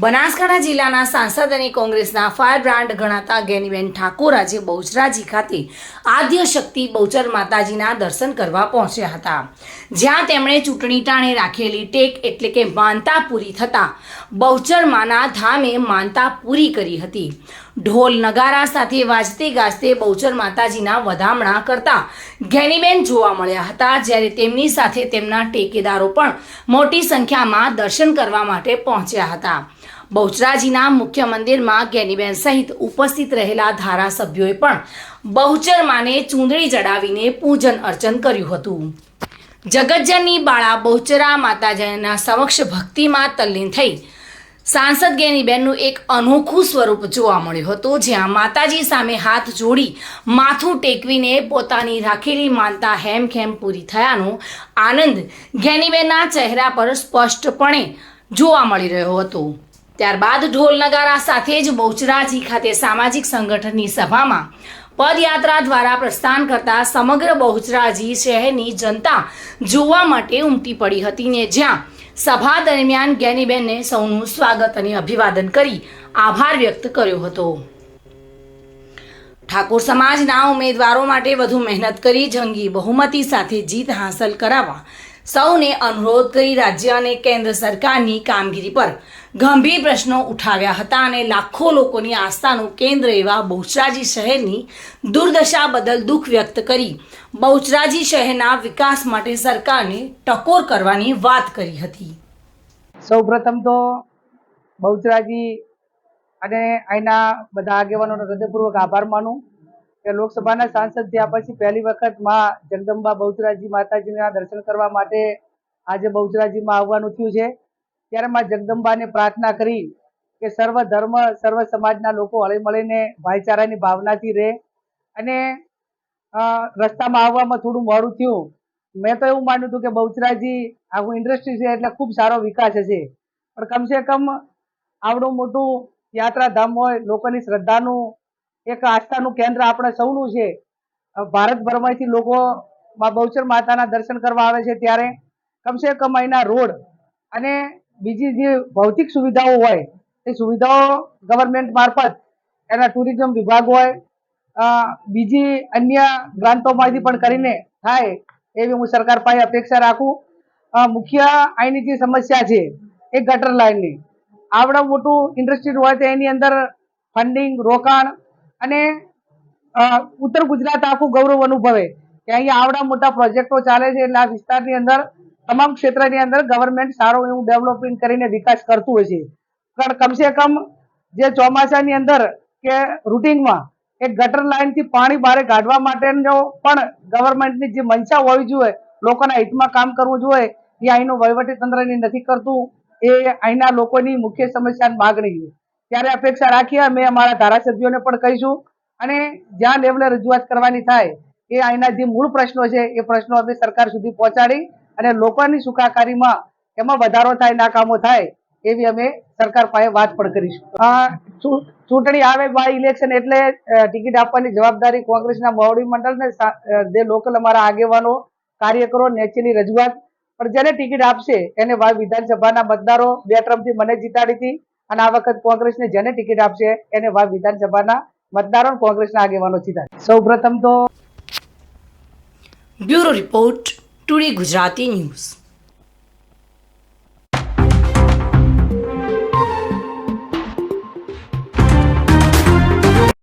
બનાસકાંઠા જિલ્લાના સાંસદ અને કોંગ્રેસના ફાયર બ્રાન્ડ ગણાતા ગેનીબેન ઠાકોર આજે બહુચરાજી ખાતે આદ્ય શક્તિ બહુચર માતાજીના દર્શન કરવા પહોંચ્યા હતા. જ્યાં તેમણે ચૂંટણી ટાણે રાખેલી ટેક એટલે કે માનતા પૂરી થતાં બહુચર માના ધામે માનતા પૂરી કરી હતી. ઢોલ નગારા સાથે વાજતે ગાજતે બહુચર માતાજીના વધામણા કરતા ઘેનીબેન જોવા મળ્યા હતા, જ્યારે તેમની સાથે તેમના ટેકેદારો પણ મોટી સંખ્યામાં દર્શન કરવા માટે પહોંચ્યા હતા. બહુચરાજીના મુખ્ય મંદિરમાં ગેનીબેન સહિત ઉપસ્થિત રહેલા ધારાસભ્યોએ પણ બહુચર માને ચૂંદડી ચડાવીને પૂજન અર્ચન કર્યું હતું. જગતજનની બાળા બહુચરા માતાજીના સમક્ષ ભક્તિમાં તલ્લીન થઈ સાંસદ ગેનીબેનનું એક અનોખું સ્વરૂપ જોવા મળ્યું હતું, જ્યાં માતાજી સામે હાથ જોડી માથું ટેકવીને પોતાની રાખેલી માનતા હેમખેમ પૂરી થયાનો આનંદ ગેનીબેનના ચહેરા પર સ્પષ્ટપણે જોવા મળી રહ્યો હતો. ત્યારબાદ ઢોલ નગારા સાથે જ બહુચરાજી ખાતે સામાજિક સંગઠનની સભામાં પદયાત્રા દ્વારા પ્રસ્થાન કરતા સમગ્ર બહુચરાજી શહેરની જનતા જોવા માટે ઉમટી પડી હતી ને જ્યાં સભા દરમિયાન ગેનીબેનને સૌનું સ્વાગત અને અભિવાદન કરી આભાર વ્યક્ત કર્યો હતો. ઠાકોર સમાજના ઉમેદવારો માટે વધુ મહેનત કરી જંગી બહુમતી સાથે જીત હાંસલ કરાવવા સૌને અનુરોધ કરી રાજ્ય અને કેન્દ્ર સરકારની કામગીરી પર ગંભીર પ્રશ્નો ઉઠાવ્યા હતા અને લાખો લોકોની આસ્થાનું કેન્દ્ર એવા બહુચરાજી શહેરની દુર્દશા બદલ દુઃખ વ્યક્ત કરી બહુચરાજી શહેરના વિકાસ માટે સરકારને ટકોર કરવાની વાત કરી હતી. સૌપ્રથમ તો બહુચરાજી અને અહીંના બધા આગેવાનોનો હૃદયપૂર્વક આભાર માનું. કે લોકસભાના સાંસદ થયા પછી પહેલી વખતમાં જગદંબા બહુચરાજી માતાજીના દર્શન કરવા માટે આજે બહુચરાજીમાં આવવાનું થયું છે. ત્યારે માં જગદંબાને પ્રાર્થના કરી કે સર્વ ધર્મ, સર્વ સમાજના લોકો હળી મળીને ભાઈચારાની ભાવનાથી રહે અને રસ્તામાં આવવામાં થોડું મોડું થયું. મેં તો એવું માન્યું હતું કે બહુચરાજી આખું ઇન્ડસ્ટ્રી છે એટલે ખૂબ સારો વિકાસ હશે. પણ કમસે કમ આવડું મોટું યાત્રાધામ હોય, લોકોની શ્રદ્ધાનું એક આસ્થાનું કેન્દ્ર આપણે સૌનું છે. ભારતભરમાંથી લોકો માં બહુચર માતાના દર્શન કરવા આવે છે ત્યારે કમસે કમ અહીંના રોડ અને બીજી જે ભૌતિક સુવિધાઓ હોય, એ સુવિધાઓ ગવર્મેન્ટ મારફત એના ટુરિઝમ વિભાગ હોય બીજી અન્ય ગ્રાંતોમાંથી પણ કરીને થાય એવી હું સરકાર પાસે અપેક્ષા રાખું. મુખ્ય અહીંની જે સમસ્યા છે એ ગટર લાઇનની. આવડું મોટું ઇન્ડસ્ટ્રી હોય તો એની અંદર ફંડિંગ રોકાણ અને ઉત્તર ગુજરાત આખું ગૌરવ અનુભવે કે અહીંયા આવડા મોટા પ્રોજેક્ટો ચાલે છે એટલે આ વિસ્તારની અંદર, તમામ ક્ષેત્રની અંદર ગવર્મેન્ટ સારું એવું ડેવલપિંગ કરીને વિકાસ કરતું હોય છે. પણ કમસે કમ જે ચોમાસાની અંદર કે રૂટિનમાં એ ગટર લાઇનથી પાણી બહાર કાઢવા માટેનો પણ ગવર્મેન્ટની જે મંશા હોવી જોઈએ, લોકોના હિતમાં કામ કરવું જોઈએ, એ અહીંનું વહીવટી તંત્રની નથી કરતું. એ અહીંના લોકોની મુખ્ય સમસ્યાની માગણી છે. ત્યારે અપેક્ષા રાખીએ અમે અમારા ધારાસભ્યોને પણ કહીશું. અને જ્યાં લેવલે રજૂઆત કરવાની થાય એ અહીંના જે મૂળ પ્રશ્નો છે, એ પ્રશ્નો અમે સરકાર સુધી પહોંચાડી અને લોકોની સુખાકારીમાં એમાં વધારો થાય, નાકામો થાય એવી અમે સરકાર પાસે વાત પણ કરીશું. ચૂંટણી આવે બાય ઇલેક્શન એટલે ટિકિટ આપવાની જવાબદારી કોંગ્રેસના મોવડી મંડળને જે લોકલ અમારા આગેવાનો, કાર્યકરો નેચેની રજૂઆત. પણ જેને ટિકિટ આપશે એને વિધાનસભાના મતદારો બે ટર્મથી મને જીતાડી હતી. અને આ વખત કોંગ્રેસને જેને ટિકિટ આપશે એને વા વિધાનસભાના મતદારો કોંગ્રેસના આગેવાનો સીધા. સૌ પ્રથમ તો bureau report, today Gujarati news.